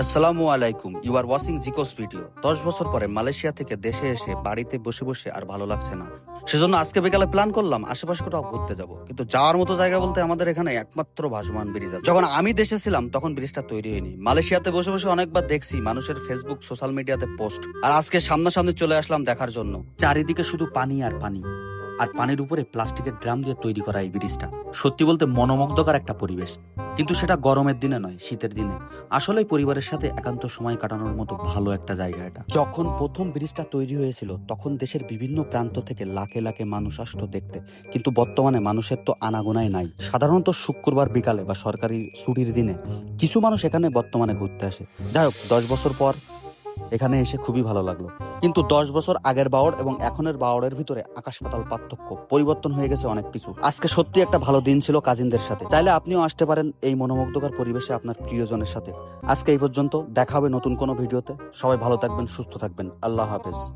আসসালামু আলাইকুম। You are watching জিকোস ভিডিও দশ বছর পরে মালয়েশিয়া থেকে দেশে এসে বাড়িতে বসে বসে আর ভালো লাগছে না। সেজন্য আজকে বিকালে প্ল্যান করলাম আশেপাশে কোথাও ঘুরতে যাব। কিন্তু যাওয়ার মতো জায়গা বলতে আমাদের এখানে একমাত্র ভাসমান ব্রিজ আছে। যখন আমি দেশে ছিলাম, তখন ব্রিজটা তৈরি হয়নি। মালয়েশিয়াতে বসে বসে অনেকবার দেখছি মানুষের ফেসবুক সোশ্যাল মিডিয়াতে পোস্ট আর আজকে সামনাসামনি চলে আসলাম দেখার জন্য। চারিদিকে শুধু পানি আর পানি। আর পানির উপরে প্লাস্টিকের ড্রাম দিয়ে তৈরি করা এই ব্রিজটা। সত্যি বলতে মনোমুগ্ধকর একটা পরিবেশ। কিন্তু সেটা গরমের দিনে নয়, শীতের দিনে। আসলে পরিবারের সাথে একান্ত সময় কাটানোর মতো ভালো একটা জায়গা এটা। যখন প্রথম ব্রিজটা তৈরি হয়েছিল, তখন দেশের বিভিন্ন প্রান্ত থেকে লাখে লাখে মানুষ আসতো দেখতে। কিন্তু বর্তমানে মানুষের তো আনাগোনাই নাই। সাধারণত শুক্রবার বিকালে বা সরকারি ছুটির দিনে কিছু মানুষ এখানে বর্তমানে ঘুরতে আসে। যাই হোক, দশ বছর পর এখানে এসে খুবই ভালো লাগল। কিন্তু দশ বছর আগের বাওড় এবং এখনের বাওড়ের ভিতরে আকাশ পাতাল পার্থক্য, পরিবর্তন হয়ে গেছে অনেক কিছু। আজকে সত্যি একটা ভালো দিন ছিল কাজিনদের সাথে। চাইলে আপনিও আসতে পারেন এই মনোমুগ্ধকর পরিবেশে আপনার প্রিয়জনের সাথে। আজকে এই পর্যন্ত, দেখা হবে নতুন কোনো ভিডিওতে। সবাই ভালো থাকবেন, সুস্থ থাকবেন। আল্লাহ হাফেজ।